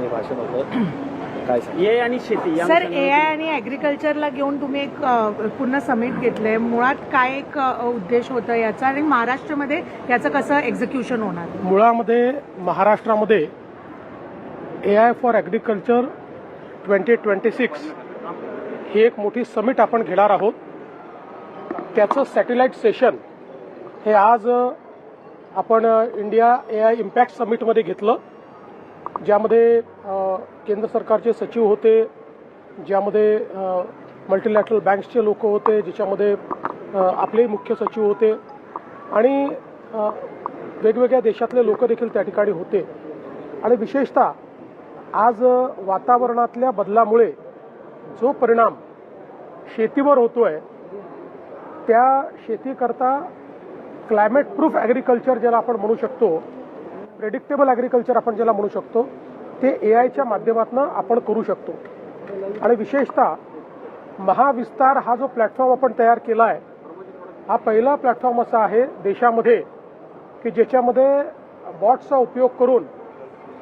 हे भाषण होतं. काय ए आणि शेती या सर ए आय आणि ॲग्रिकल्चरला घेऊन तुम्ही एक अ, पूर्ण समिट घेतलंय. मुळात काय एक अ, उद्देश होता याचा? आणि महाराष्ट्रामध्ये याचं कसं एक्झिक्युशन होणार? मुळामध्ये महाराष्ट्रामध्ये A I for agriculture twenty twenty six ही एक मोठी समिट आपण घेणार आहोत. त्याचं सॅटेलाईट सेशन हे आज अ, आपण अ, इंडिया ए आय इम्पॅक्ट समिटमध्ये घेतलं. ज्यामध्ये केंद्र सरकारचे सचिव होते ज्यामध्ये मल्टीलॅटरल बँक्सचे लोक होते ज्याच्यामध्ये आपले मुख्य सचिव होते आणि वेगवेगळ्या देशातले लोक देखील त्या ठिकाणी होते. आणि विशेषतः आज वातावरणातल्या बदलामुळे जो परिणाम शेतीवर होतो आहे त्या शेतीकरता क्लायमेट प्रूफ ॲग्रिकल्चर ज्याला आपण म्हणू शकतो प्रेडिक्टेबल ॲग्रिकल्चर आपण ज्याला म्हणू शकतो ते ए आयच्या माध्यमातून आपण करू शकतो. आणि विशेषतः महाविस्तार हा जो प्लॅटफॉर्म आपण तयार केला आहे हा पहिला प्लॅटफॉर्म असा आहे देशामध्ये की ज्याच्यामध्ये बॉट्सचा उपयोग करून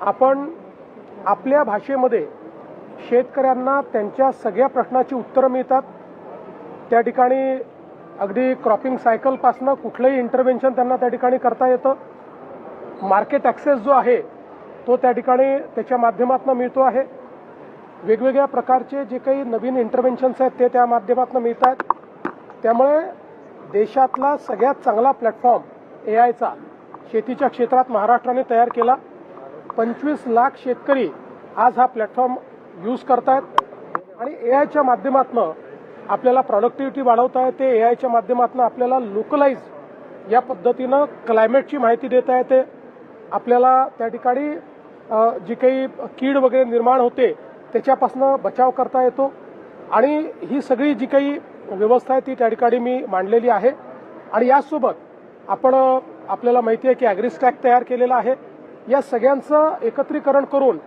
आपण आपल्या भाषेमध्ये शेतकऱ्यांना त्यांच्या सगळ्या प्रश्नाची उत्तरं मिळतात. त्या ठिकाणी अगदी क्रॉपिंग सायकलपासनं कुठलंही इंटरव्हेन्शन त्यांना त्या ठिकाणी करता येतं. मार्केट ॲक्सेस जो आहे तो त्या ठिकाणी त्याच्या माध्यमातून मिळतो आहे. वेगवेगळ्या प्रकारचे जे काही नवीन इंटरव्हेन्शन्स आहेत ते त्या माध्यमातून मिळत आहेत त्यामुळे देशातला सगळ्यात चांगला प्लॅटफॉर्म ए आयचा शेतीच्या क्षेत्रात महाराष्ट्राने तयार केला. पंचवीस लाख शेतकरी आज हा प्लॅटफॉर्म यूज करतायत. आणि ए आयच्या माध्यमातून आपल्याला प्रॉडक्टिव्हिटी वाढवता येते. ए आयच्या माध्यमातून आपल्याला लोकलाईज या पद्धतीनं क्लायमेटची माहिती देता येते. आपल्याला त्या ठिकाणी जी काही कीड वगैरे निर्माण होते त्याच्यापासून बचाव करता येतो. आणि ही सगळी जी काही व्यवस्था आहे ती त्या ठिकाणी मी मांडलेली आहे. आणि यासोबत आपण आपल्याला माहिती आहे की ॲग्रिस्टॅक तयार केलेला आहे. या सगळ्यांचं एकत्रीकरण करून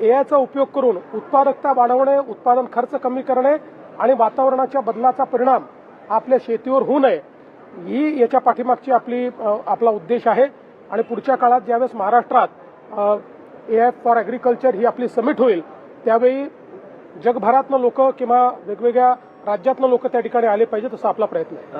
ए आयचा उपयोग करून उत्पादकता वाढवणे उत्पादन खर्च कमी करणे आणि वातावरणाच्या बदलाचा परिणाम आपल्या शेतीवर होऊ नये ही याच्या पाठीमागची आपली आपला उद्देश आहे. आणि पुढच्या काळात ज्यावेळेस महाराष्ट्रात ए आय फॉर ॲग्रिकल्चर ही आपली समिट होईल त्यावेळी जगभरातनं लोक किंवा वेगवेगळ्या राज्यातनं लोक त्या ठिकाणी आले पाहिजेत असा आपला प्रयत्न आहे.